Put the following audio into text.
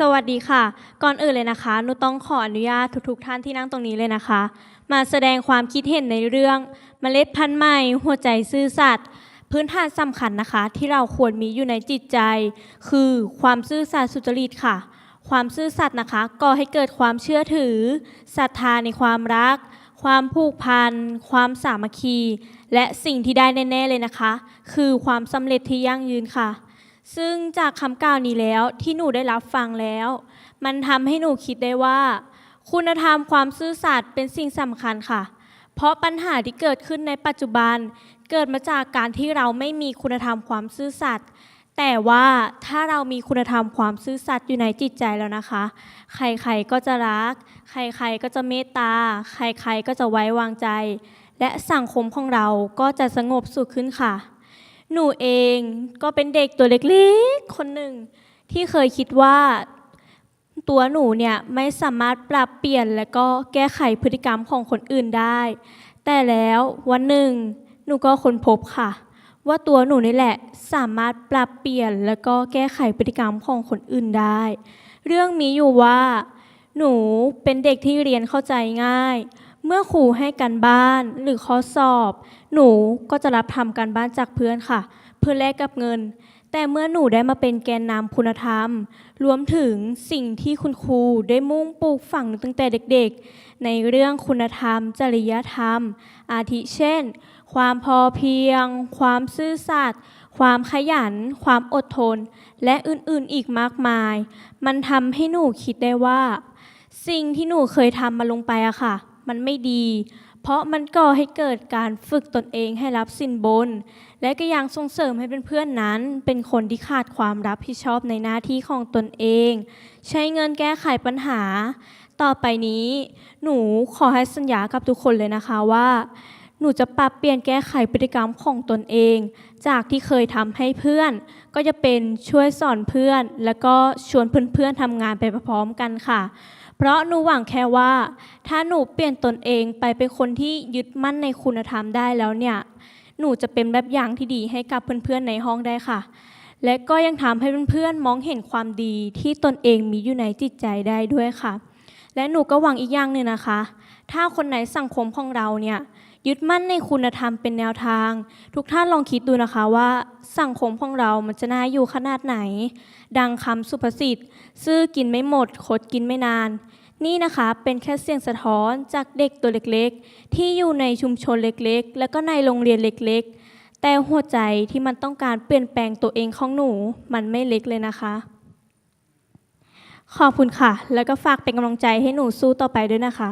สวัสดีค่ะ ก่อนอื่นเลยนะคะหนูต้องขออนุญาตทุกๆท่านที่นั่งตรงนี้เลยนะคะ มาแสดงความคิดเห็นในเรื่องเมล็ดพันธุ์ใหม่ หัวใจซื่อสัตย์พื้นฐานสำคัญนะคะ ที่เราควรมีอยู่ในจิตใจ คือความซื่อสัตย์สุจริตค่ะ ความซื่อสัตย์นะคะก่อให้เกิดความเชื่อถือศรัทธาในความรัก ความผูกพันความสามัคคี และสิ่งที่ได้แน่ๆเลยนะคะ คือความสำเร็จที่ยั่งยืนค่ะ ซึ่งจากคำกล่าวนี้แล้วที่หนูได้รับฟังแล้ว มันทำให้หนูคิดได้ว่า คุณธรรมความซื่อสัตย์เป็นสิ่งสำคัญค่ะ เพราะปัญหาที่เกิดขึ้นในปัจจุบัน เกิดมาจากการที่เราไม่มีคุณธรรมความซื่อสัตย์แต่ว่าถ้าเรามีคุณธรรมความซื่อสัตย์อยู่ในจิตใจแล้วนะคะ ใครๆก็จะรัก ใครๆก็จะเมตตา ใครๆก็จะไว้วางใจ และสังคมของเราก็จะสงบสุขขึ้นค่ะ หนูเองก็เป็นเด็กตัวเล็กๆ คนหนึ่ง ที่เคยคิดว่าตัวหนูเนี่ยไม่สามารถปรับเปลี่ยนและก็แก้ไขพฤติกรรมของคนอื่นได้ แต่แล้ววันหนึ่งหนูก็ค้นพบค่ะ ว่าตัวหนูนี่แหละสามารถปรับเปลี่ยนและก็แก้ไขพฤติกรรมของคนอื่นได้ เรื่องมีอยู่ว่า หนูเป็นเด็กที่เรียนเข้าใจง่าย เมื่อครูให้การบ้านหรือข้อสอบ หนูก็จะรับทำการบ้านจากเพื่อนค่ะ เพื่อแลกกับเงิน แต่เมื่อหนูได้มาเป็นแกนนำคุณธรรม รวมถึงสิ่งที่คุณครูได้มุ่งปลูกฝังตั้งแต่เด็กๆ ในเรื่องคุณธรรม จริยธรรม อาทิเช่น ความพอเพียง ความซื่อสัตย์ความขยัน ความอดทน และอื่นๆอีกมากมาย มันทำให้หนูคิดได้ว่า สิ่งที่หนูเคยทำมาลงไปอะค่ะ มันไม่ดี เพราะมันก่อให้เกิดการฝึกตนเองให้รับสินบน และก็ยังส่งเสริมให้เป็นเพื่อนนั้น เป็นคนที่ขาดความรับผิดชอบในหน้าที่ของตนเอง ใช้เงินแก้ไขปัญหา ต่อไปนี้ หนูขอให้สัญญากับทุกคนเลยนะคะว่า หนูจะปรับเปลี่ยนแก้ไขพฤติกรรมของตนเอง จากที่เคยทำให้เพื่อน ก็จะเป็นช่วยสอนเพื่อน แล้วก็ชวนเพื่อนๆทำงานไปพร้อมกันค่ะ เพราะหนูหวังแค่ว่า ถ้าหนูเปลี่ยนตนเองไปเป็นคนที่ยึดมั่นในคุณธรรมได้แล้วเนี่ย หนูจะเป็นแบบอย่างที่ดีให้กับเพื่อนๆในห้องได้ค่ะ และก็ยังทำให้เพื่อนๆมองเห็นความดีที่ตนเองมีอยู่ในจิตใจได้ด้วยค่ะ และหนูก็หวังอีกอย่างหนึ่งนะคะ ถ้าคนในสังคมของเราเนี่ย ยึดมั่นในคุณธรรมเป็นแนวทาง ทุกท่านลองคิดดูนะคะว่า สังคมของเรามันจะน่าอยู่ขนาดไหน ดังคำสุภาษิตซื่อกินไม่หมดคดกินไม่นาน นี่นะคะเป็นแค่เสียงสะท้อนจากเด็กตัวเล็กๆ ที่อยู่ในชุมชนเล็กๆ แล้วก็ในโรงเรียนเล็กๆ แต่หัวใจที่มันต้องการเปลี่ยนแปลงตัวเองของหนู มันไม่เล็กเลยนะคะ ขอบคุณค่ะ แล้วก็ฝากเป็นกำลังใจให้หนูสู้ต่อไปด้วยนะคะ